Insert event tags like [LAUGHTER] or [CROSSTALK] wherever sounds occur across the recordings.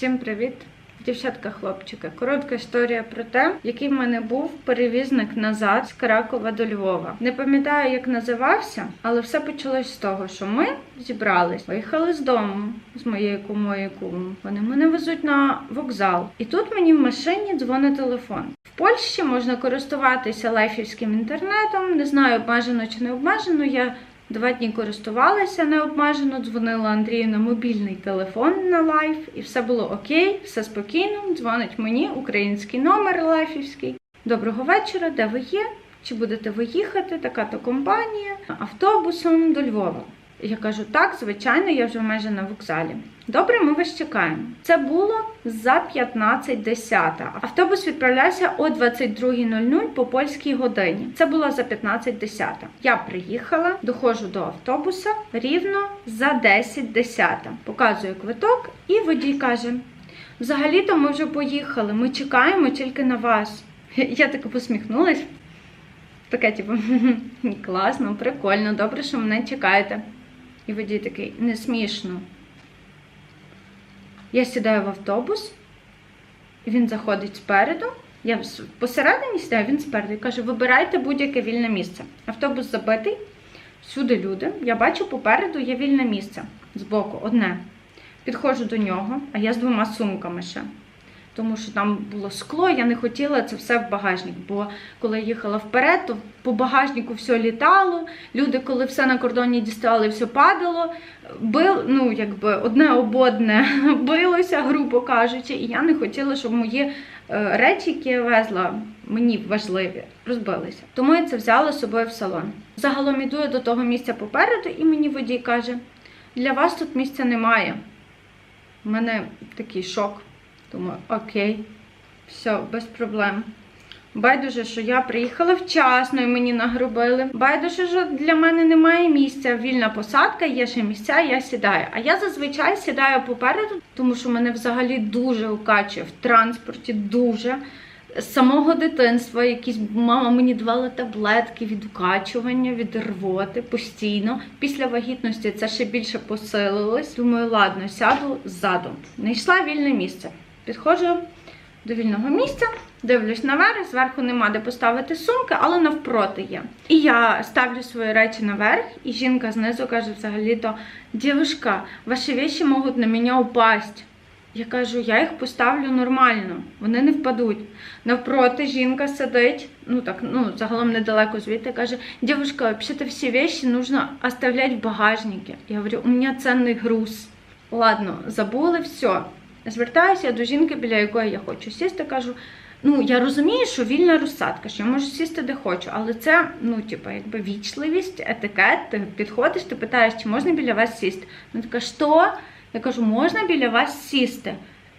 Всім привіт, дівчатка, хлопчики. Коротка історія про те, який в мене був перевізник назад з Кракова до Львова. Не пам'ятаю, як називався, але все почалось з того, що ми зібрались, виїхали з дому з моєю кумою кумом. Вони мене везуть на вокзал. І тут мені в машині дзвонить телефон. В Польщі можна користуватися лайфівським інтернетом. Не знаю, обмежено чи не обмежено. Я Два дні користувалася необмежено, дзвонила Андрію на мобільний телефон на лайф, і все було окей, все спокійно. Дзвонить мені український номер лайфівський. Доброго вечора, де ви є? Чи будете ви їхати? Така то компанія автобусом до Львова. Я кажу, так, звичайно, я вже майже на вокзалі. Добре, ми вас чекаємо. Це було за 15.10. Автобус відправлявся о 22.00 по польській годині. Це було за 15.10. Я приїхала, доходжу до автобуса рівно за 10.10. Показую квиток, і водій каже: взагалі-то ми вже поїхали, ми чекаємо тільки на вас. Я так посміхнулась. Таке, типу, [LAUGHS] класно, прикольно, добре, що мене чекаєте. І водій такий, не смішно. Я сідаю в автобус, він заходить спереду. Я посередині сідаю, він спереду і каже: вибирайте будь-яке вільне місце. Автобус забитий, всюди люди. Я бачу попереду є вільне місце збоку, одне. Підходжу до нього, а я з двома сумками ще. Тому що там було скло, я не хотіла це все в багажник. Бо коли їхала вперед, то по багажнику все літало. Люди, коли все на кордоні діставали, все падало. Бил, ну якби одне об одне [LAUGHS] билося, грубо кажучи, і я не хотіла, щоб мої е, речі, які я везла, мені важливі, розбилися. Тому я це взяла з собою в салон. Загалом іду я до того місця попереду, і мені водій каже: для вас тут місця немає. У мене такий шок. Думаю, окей, все, без проблем. Байдуже, що я приїхала вчасно і мені нагрубили. Байдуже, що для мене немає місця. Вільна посадка, є ще місця, я сідаю. А я зазвичай сідаю попереду, тому що мене взагалі дуже укачує в транспорті, дуже. З самого дитинства якісь мама мені давала таблетки від укачування, від рвоти постійно. Після вагітності це ще більше посилилось. Думаю, ладно, сяду ззаду. Знайшла вільне місце. Підходжу до вільного місця, дивлюсь наверх, зверху нема де поставити сумки, але навпроти є. І я ставлю свої речі наверх, і жінка знизу каже взагалі-то: дівушка, ваші речі можуть на мене упасть. Я кажу, я їх поставлю нормально, вони не впадуть. Навпроти жінка сидить, ну так, ну загалом недалеко звідти, каже: Дівушка, взагалі всі речі нужно оставлять в багажнике. Я говорю, у мене цінний груз. Ладно, забули, все. Звертаюся до жінки, біля якої я хочу сісти, кажу. Ну, я розумію, що вільна розсадка, що я можу сісти де хочу, але це, ну, типу, якби вічливість, етикет, ти підходиш, ти питаєш, чи можна біля вас сісти. Вона така, що? Я кажу, можна біля вас сісти?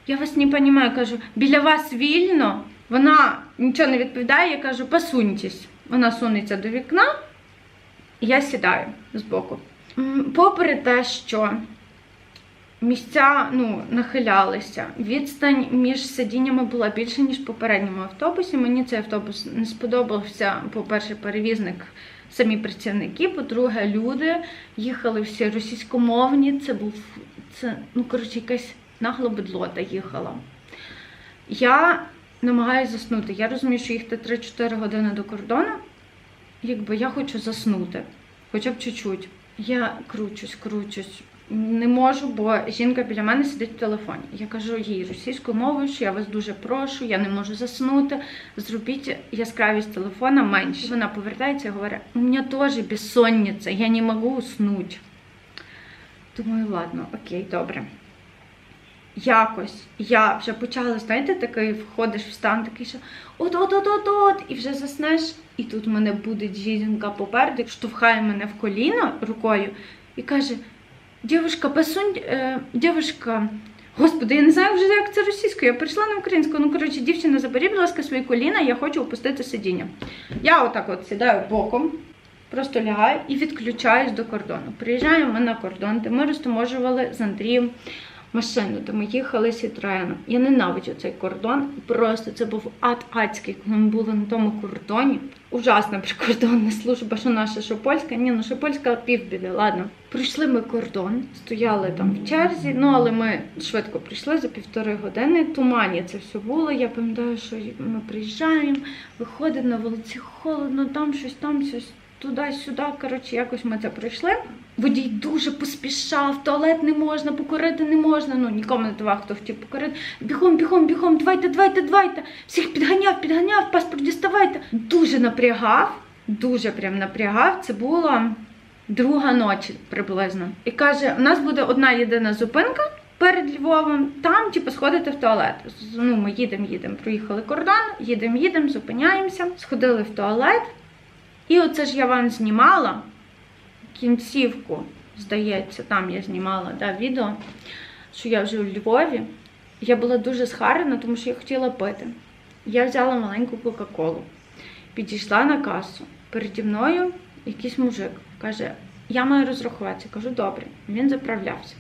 Я вас не розумію, кажу, біля вас вільно. Вона нічого не відповідає, я кажу, посуньтесь. Вона сунеться до вікна, і я сідаю збоку. Попри те, що місця ну, нахилялися, відстань між сидіннями була більше, ніж в попередньому автобусі. Мені цей автобус не сподобався, по-перше, перевізник. Самі працівники, по-друге, люди їхали всі російськомовні. Це був це, ну коротше, якась нагла бедлота їхала. Я намагаюся заснути. Я розумію, що їхати 3-4 години до кордону. Якби я хочу заснути, хоча б чуть-чуть. Я кручусь, кручусь. Не можу, бо жінка біля мене сидить в телефоні. Я кажу їй російською мовою, що я вас дуже прошу, я не можу заснути. Зробіть яскравість телефона менше. Вона повертається і говорить: у мене теж безсонниця, я не можу уснути. Думаю, ладно, окей, добре. Якось я вже почала, знаєте, такий входиш в стан, такий, що от-от-от-от-от, і вже заснеш. І тут мене буде жінка попереду, штовхає мене в коліно рукою і каже: Дівушка, пасунь, е, дівушка, господи, я не знаю вже, як це російською. Я перейшла на українську. Ну, коротше, дівчина, заберіть, будь ласка, свої коліна, я хочу опустити сидіння. Я отак от сідаю боком, просто лягаю і відключаюсь до кордону. Приїжджаємо ми на кордон, де ми розтаможували з Андрієм машину, де ми їхали Сітроеном. Я ненавиджу цей кордон. Просто це був ад адський, коли ми були на тому кордоні. Ужасна прикордонна служба, що наша, що польська. Ні, ну що польська півбіди, ладно. Прийшли ми кордон, стояли там в черзі, ну але ми швидко прийшли за півтори години. Тумані це все було. Я пам'ятаю, що ми приїжджаємо, виходить на вулиці холодно, там щось, там щось. Туди-сюди, коротше, якось ми це пройшли. Водій дуже поспішав, туалет не можна, покорити не можна. Ну нікому не давав, хто хотів покорити. Бігом, бігом, бігом, давайте, давайте, давайте. Всіх підганяв, підганяв, паспорт діставайте. Дуже напрягав, дуже прям напрягав. Це було друга ночі приблизно. І каже: у нас буде одна єдина зупинка. Перед Львовом там, типу, сходити в туалет. Ну, ми їдемо, їдемо, проїхали кордон, їдемо, їдемо, зупиняємося, сходили в туалет. І оце ж я вам знімала кінцівку, здається, там я знімала да, відео, що я вже у Львові. Я була дуже схарена, тому що я хотіла пити. Я взяла маленьку Кока-Колу, підійшла на касу. Переді мною якийсь мужик каже: Я маю розрахуватися. Кажу, добре. Він заправлявся.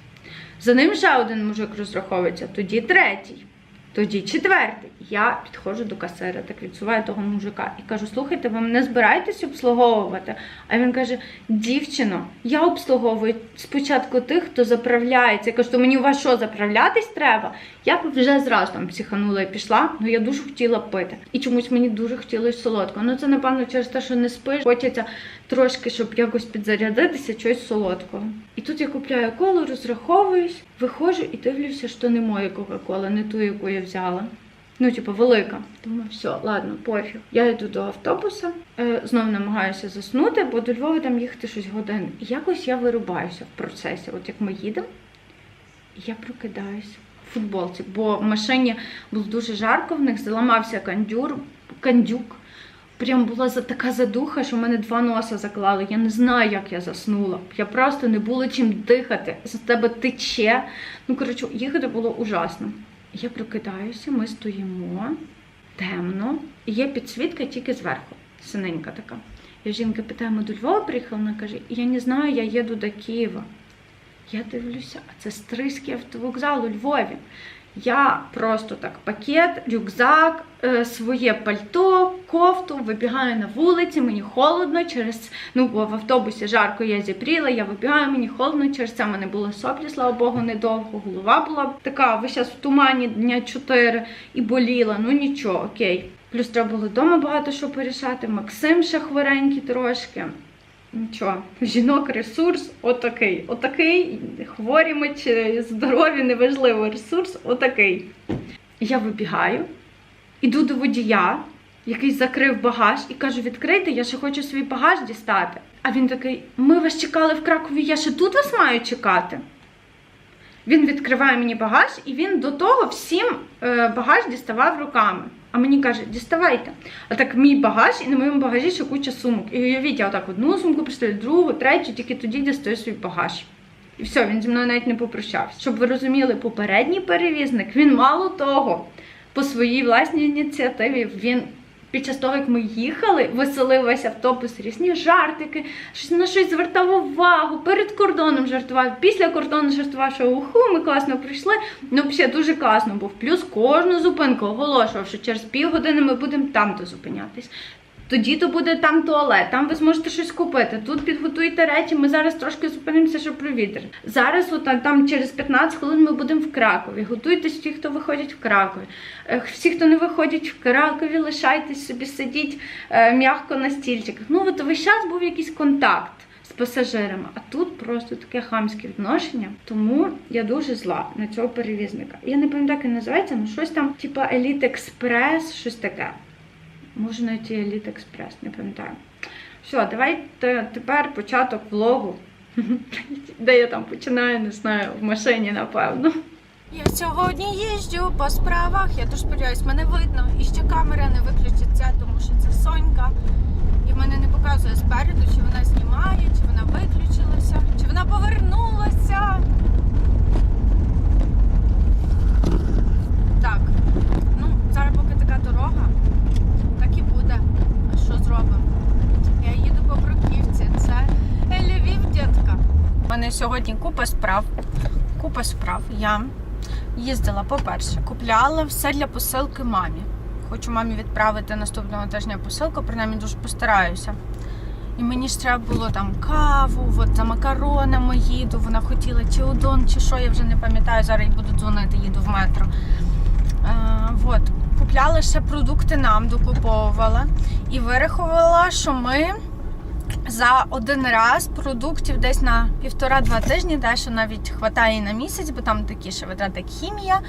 За ним ще один мужик розраховується, тоді третій. Тоді четвертий. Я підходжу до касира, так відсуваю того мужика і кажу: слухайте, ви мене збираєтесь обслуговувати? А він каже: дівчино, я обслуговую спочатку тих, хто заправляється. Я кажу, то мені у вас що, заправлятись треба? Я б вже зразу там психанула і пішла, але я дуже хотіла пити. І чомусь мені дуже хотілося солодкого. Ну це напевно через те, що не спиш, хочеться трошки, щоб якось підзарядитися, чогось солодкого. І тут я купляю колу, розраховуюсь, виходжу і дивлюся, що не моя Кока-Кола, не ту, яку я взяла. Ну, типу, велика. Думаю, все, ладно, пофіг. Я йду до автобуса, е, знову намагаюся заснути, бо до Львова там їхати щось годин. Якось я вирубаюся в процесі. От як ми їдемо, я прокидаюся в футболці, бо в машині було дуже жарко, в них заламався кандюр, кандюк. Прям була така задуха, що в мене два носа заклали. Я не знаю, як я заснула. Я просто не було чим дихати. З тебе тече. Ну, коротше, їхати було ужасно. Я прокидаюся, ми стоїмо темно, є підсвітка тільки зверху, синенька така. Я жінка питаю, ми до Львова приїхали? Вона каже, я не знаю, я їду до Києва. Я дивлюся, а це Стрийський автовокзал у Львові. Я просто так пакет, рюкзак, е, своє пальто, кофту, вибігаю на вулиці, мені холодно через ну бо в автобусі жарко я зіпріла, я вибігаю, мені холодно, через це в мене були соплі, слава Богу, недовго. Голова була така, весь час в тумані дня 4 і боліла. Ну нічого, окей. Плюс треба було вдома багато що порішати. Максим ще хворенький трошки. Нічого, жінок ресурс отакий. Отакий, хворі ми чи здорові, неважливо, ресурс отакий. Я вибігаю, іду до водія, який закрив багаж, і кажу: відкрийте, я ще хочу свій багаж дістати. А він такий: ми вас чекали в Кракові, я ще тут вас маю чекати. Він відкриває мені багаж, і він до того всім е, багаж діставав руками. А мені каже, діставайте. А так мій багаж, і на моєму багажі ще куча сумок. І уявіть, я отак одну сумку пристаю, другу, третю, тільки тоді дістаю свій багаж. І все, він зі мною навіть не попрощався. Щоб ви розуміли, попередній перевізник, він мало того, по своїй власній ініціативі, він під час того, як ми їхали, веселилися автобус, різні жартики, щось на щось звертав увагу, перед кордоном жартував, після кордону жартував, що уху, ми класно прийшли. Ну, взагалі дуже класно був. Плюс кожну зупинку оголошував, що через півгодини ми будемо там зупинятись. Тоді то буде там туалет, там ви зможете щось купити. Тут підготуйте речі. Ми зараз трошки зупинимося, щоб провітрити. Зараз от, там- там через 15 хвилин ми будемо в Кракові. Готуйтесь ті, хто виходять в Кракові. Е, Всі, хто не виходять в Кракові, лишайтесь собі, сидіть е, м'яко на стільчиках. Ну от весь час був якийсь контакт з пасажирами, а тут просто таке хамське відношення. Тому я дуже зла на цього перевізника. Я не пам'ятаю, як він називається, ну щось там, типа Еліт Експрес, щось таке. Може навіть і Еліт Експрес, не пам'ятаю. Все, давайте тепер початок влогу. [LAUGHS] Де я там починаю, не знаю, в машині, напевно. Я сьогодні їжджу по справах. Я дуже сподіваюся, мене видно. І ще камера не виключиться, тому що це Сонька. І мене не показує спереду, чи вона знімає, чи вона виключилася, чи вона повернулася. Так, ну зараз поки така дорога, так і буде. А що зробимо? Я їду по бруківці. Це Львів, дітка. У сьогодні купа справ. купа справ. Я їздила, по-перше, купляла все для посилки мамі. Хочу мамі відправити наступного тижня посилку, принаймні дуже постараюся. І мені ж треба було там каву, от за макаронами їду. Вона хотіла чи удон, чи що, я вже не пам'ятаю. Зараз їй буду дзвонити, їду в метро. Е, от. Купляла ще продукти нам, докуповувала і вирахувала, що ми за один раз продуктів десь на півтора-два тижні, дещо навіть хватає на місяць, бо там такі ще витрати, як хімія.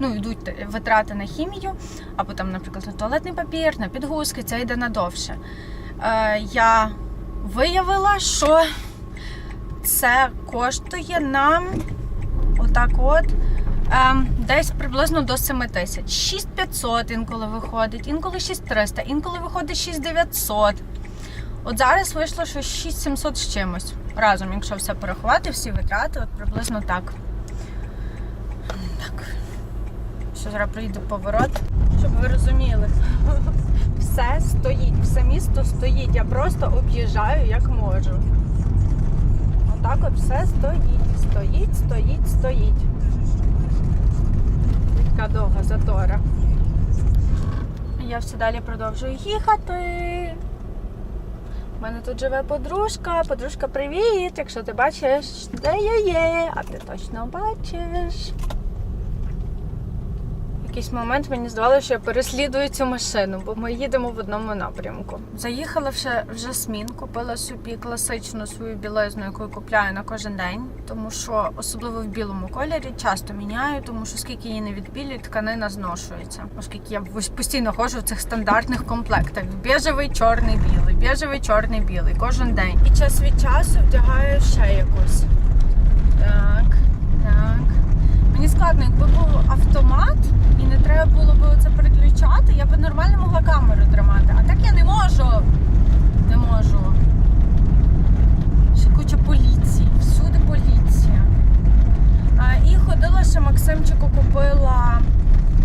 Ну, йдуть витрати на хімію, або там, наприклад, на туалетний папір, на підгузки, це йде надовше. Е, я виявила, що це коштує нам отак от. Ем, десь приблизно до 7 тисяч. 6500 інколи виходить, інколи 6300, інколи виходить 6900. От зараз вийшло, що 6700 з чимось. Разом, якщо все порахувати, всі витрати, от приблизно так. Так. Що зараз приїде поворот, щоб ви розуміли. [LAUGHS] Все стоїть, все місто стоїть. Я просто об'їжджаю як можу. Отак от все стоїть, стоїть, стоїть, стоїть. Така довга затора. Я все далі продовжую їхати. У мене тут живе подружка. Подружка, привіт! Якщо ти бачиш, де я є, а ти точно бачиш. Якийсь момент мені здавалося, що я переслідую цю машину, бо ми їдемо в одному напрямку. Заїхала вже в Жасмін, купила собі класичну свою білизну, яку я купляю на кожен день, тому що особливо в білому кольорі часто міняю, тому що скільки її не відбілюють, тканина зношується. Оскільки я постійно ходжу в цих стандартних комплектах: біжевий, чорний, білий, біжевий, чорний, білий, кожен день. І час від часу вдягаю ще якусь. Так, так. Мені складно, якби був автомат і не треба було б це переключати, я б нормально могла камеру тримати. А так я не можу. Не можу. Ще куча поліції, всюди поліція. А, і ходила ще Максимчику купила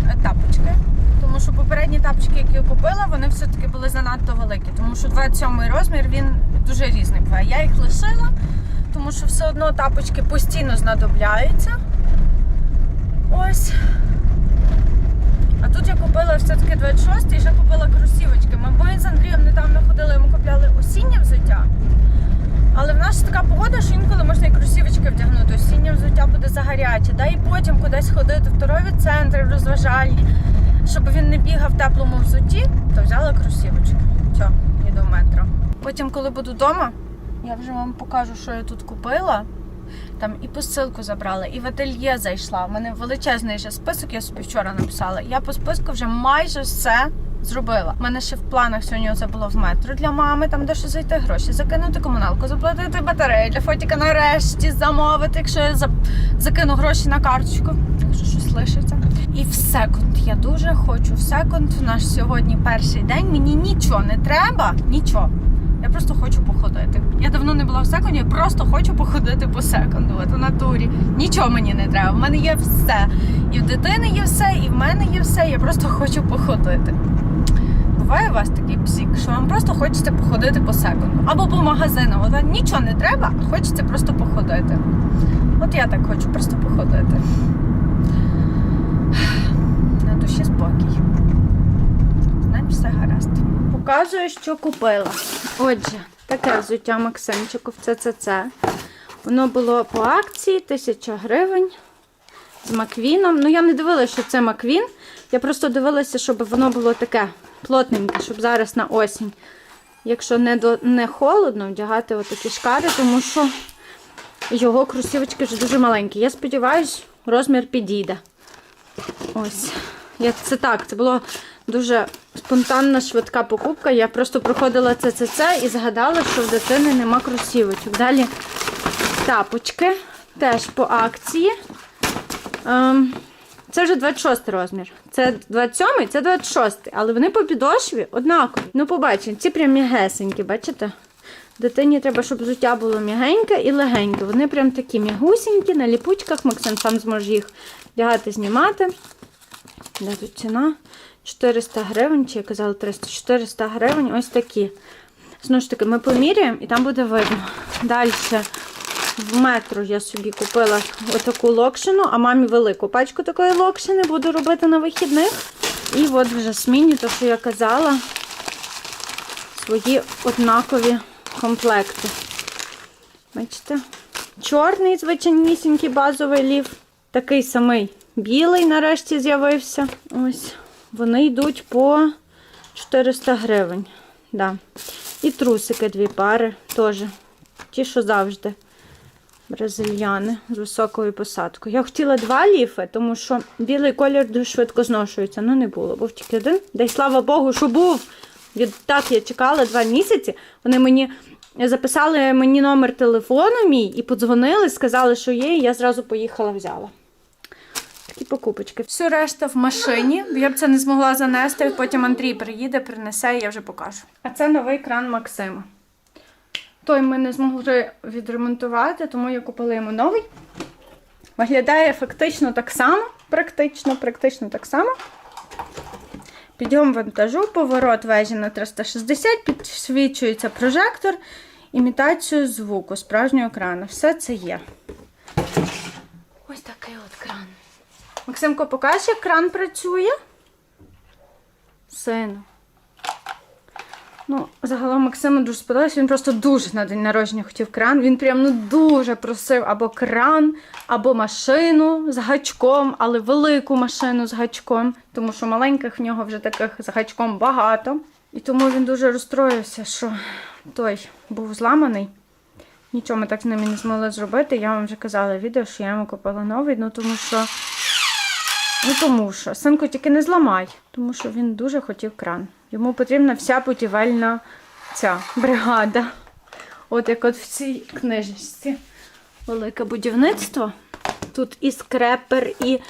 е, тапочки. Тому що попередні тапочки, які я купила, вони все-таки були занадто великі. Тому що 27 розмір він дуже різний. Я їх лишила, тому що все одно тапочки постійно знадобляються. Ось. А тут я купила все-таки 26 і ще купила кросівочки. Ми з Андрієм недавно ходили, ми купляли осіннє взуття. Але в нас така погода, що інколи можна і кросівочки вдягнути. Осіннє взуття буде загаряче. Да і потім кудись ходити в торгові центри, в розважальні. Щоб він не бігав в теплому взутті, то взяла кросівочки. Все, йду в метро. Потім, коли буду вдома, я вже вам покажу, що я тут купила. Там і посилку забрала, і в ательє зайшла. У мене величезний вже список, я собі вчора написала. Я по списку вже майже все зробила. У мене ще в планах сьогодні це було в метро для мами, там де що зайти гроші, закинути комуналку, заплатити батареї для фотіка нарешті замовити, якщо я закину гроші на карточку, якщо щось лишиться. І в секунд. Я дуже хочу в секунд. В наш сьогодні перший день. Мені нічого не треба, нічого. Я просто хочу походити. Я давно не була в секунді, я просто хочу походити по секунду. От у натурі. Нічого мені не треба. В мене є все. І в дитини є все, і в мене є все. Я просто хочу походити. Буває у вас такий псік, що вам просто хочеться походити по секунду. Або по магазинам. От вам нічого не треба, а хочеться просто походити. От я так хочу просто походити. [SIGHS] На душі спокій. Все гаразд. Показую, що купила. Отже, таке взуття Максимчику в ЦЦЦ. Воно було по акції 1000 гривень з Маквіном. Ну, я не дивилася, що це Маквін. Я просто дивилася, щоб воно було таке плотненьке, щоб зараз на осінь. Якщо не, до, не холодно, вдягати отакі шкари, тому що його кросівочки вже дуже маленькі. Я сподіваюся, розмір підійде. Ось. Я, це так, це було дуже спонтанна, швидка покупка. Я просто проходила ЦЦЦ і згадала, що в дитини нема кросівочок. Далі тапочки теж по акції. Ем, це вже 26 розмір. Це 27, це 26, але вони по підошві однакові. Ну, побачимо, ці прям м'ягесенькі, бачите? Дитині треба, щоб взуття було м'ягеньке і легеньке. Вони прям такі м'ягусінькі, на ліпучках. Максим сам зможе їх вдягати, знімати. Де тут ціна? 400 гривень, чи я казала 300, 400 гривень, ось такі. Знову ж таки, ми поміряємо і там буде видно. Далі В метро я собі купила отаку локшину, а мамі велику пачку такої локшини буду робити на вихідних. І от в жасміні, то що я казала, свої однакові комплекти. Бачите? Чорний, звичайнісінький базовий лів. Такий самий білий нарешті з'явився. Ось. Вони йдуть по 400 гривень. Да. І трусики дві пари теж. Ті, що завжди. Бразильяни з високою посадкою. Я хотіла два ліфи, тому що білий колір дуже швидко зношується. Ну не було, був тільки один. Да й слава Богу, що був. Відтак я чекала два місяці. Вони мені записали мені номер телефону мій і подзвонили, сказали, що є, і я зразу поїхала, взяла. Такі покупочки. Все решта в машині. Я б це не змогла занести. Потім Андрій приїде, принесе, і я вже покажу. А це новий кран Максима. Той ми не змогли відремонтувати, тому я купила йому новий. Виглядає фактично так само, практично, практично так само. Підйом вантажу, поворот вежі на 360, підсвічується прожектор, імітацію звуку, справжнього крану. Все це є. Ось такий от кран. Максимко, покажеш, як кран працює? Сину. Ну, загалом Максиму дуже сподобалось. Він просто дуже на день народження хотів кран. Він прям ну дуже просив або кран, або машину з гачком, але велику машину з гачком, тому що маленьких в нього вже таких з гачком багато. І тому він дуже розстроївся, що той був зламаний. Нічого ми так з ним і не змогли зробити. Я вам вже казала відео, що я йому купила новий, ну тому що. Ну тому що, синку, тільки не зламай, тому що він дуже хотів кран. Йому потрібна вся будівельна ця бригада. От як от в цій книжечці. Велике будівництво. Тут і скрепер, і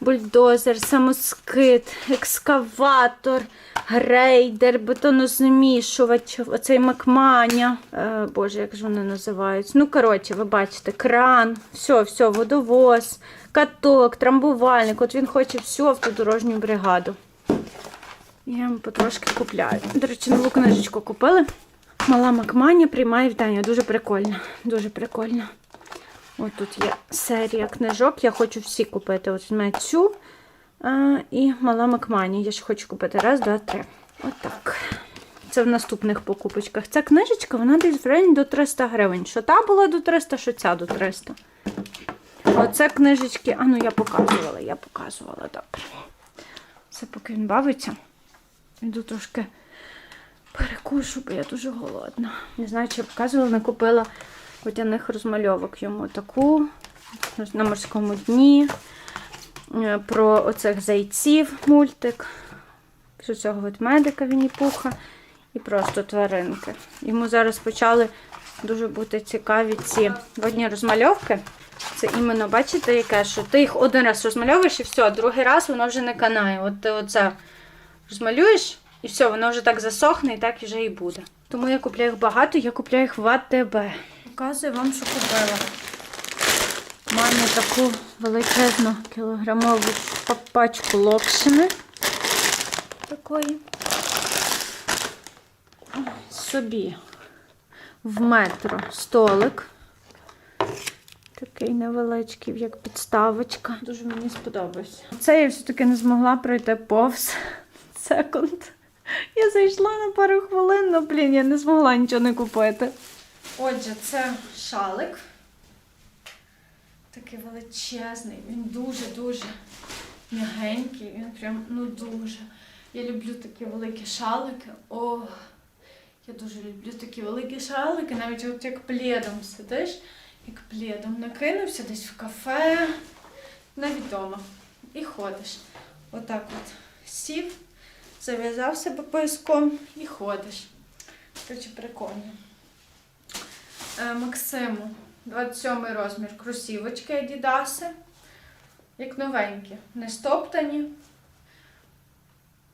бульдозер, самоскид, екскаватор, грейдер, бетонозмішувач, оцей макманя. Е, Боже, як ж вони називаються? Ну, коротше, ви бачите, кран, все, все, водовоз, каток, трамбувальник. От він хоче всю автодорожню бригаду. Я йому потрошки купляю. До речі, нову книжечку купили. Мала Макманя приймає вітання. Дуже прикольно. Дуже прикольно. Ось тут є серія книжок. Я хочу всі купити. Ось візьме цю а, і мала Макмані. Я ще хочу купити. Раз, два, три. Отак. Це в наступних покупочках. Ця книжечка, вона десь в районі до 300 гривень. Що та була до 300, що ця до 300. Оце книжечки. А ну я показувала, я показувала, добре. Це поки він бавиться. Іду трошки перекушу, бо я дуже голодна. Не знаю, чи я показувала, не купила водяних розмальовок йому таку на морському дні. Е, Про оцих зайців мультик. Про цього ведмедика Вінні-Пуха і просто тваринки. Йому зараз почали дуже бути цікаві ці водні розмальовки. Це іменно, бачите, яке, що ти їх один раз розмальовуєш і все, другий раз воно вже не канає. От ти оце розмалюєш, і все, воно вже так засохне і так вже і буде. Тому я купляю їх багато, я купляю їх в АТБ. Показую вам, що купила. Маю таку величезну кілограмову пачку локшини. Такої. Собі в метро столик. Такий невеличкий, як підставочка. Дуже мені сподобався. Це я все-таки не змогла пройти повз секунд. Я зайшла на пару хвилин, але, блін, я не змогла нічого не купити. Отже, це шалик. Такий величезний. Він дуже-дуже м'ягенький. Він прям ну дуже. Я люблю такі великі шалики. О, я дуже люблю такі великі шалики, навіть от як пледом сидиш, як пледом накинувся десь в кафе, навіть вдома. І ходиш. Отак от сів, зав'язав себе пояском і ходиш. Коротше, прикольно. Е, Максиму 27 розмір кросівочки Адідаси. Як новенькі, не стоптані.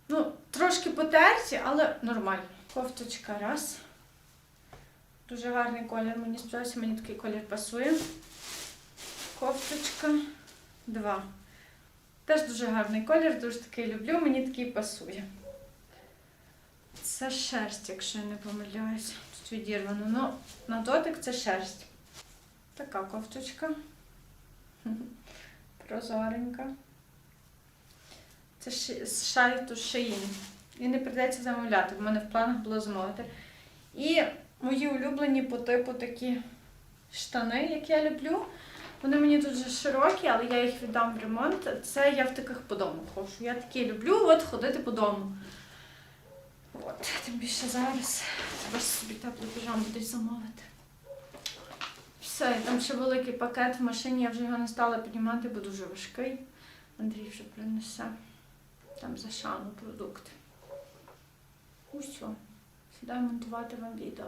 Ну, трошки потерті, але нормально. Кофточка раз. Дуже гарний колір. Мені сподобався, мені такий колір пасує. Кофточка два. Теж дуже гарний колір, дуже такий люблю, мені такий пасує. Це шерсть, якщо я не помиляюся. Тут відірвано. Ну, на дотик це шерсть. Така кофточка. [LAUGHS] Прозоренька. Це з шайту Шиїн. І не прийдеться замовляти. В мене в планах було замовити. І мої улюблені по типу такі штани, як я люблю. Вони мені дуже широкі, але я їх віддам в ремонт. Це я в таких по дому ходжу. Я такі люблю от ходити по дому. От, тим більше зараз треба собі теплу піжаму десь замовити. Все, там ще великий пакет в машині, я вже його не стала піднімати, бо дуже важкий. Андрій вже принесе. Там за шану продукти. Усьо. Сідаю монтувати вам відео.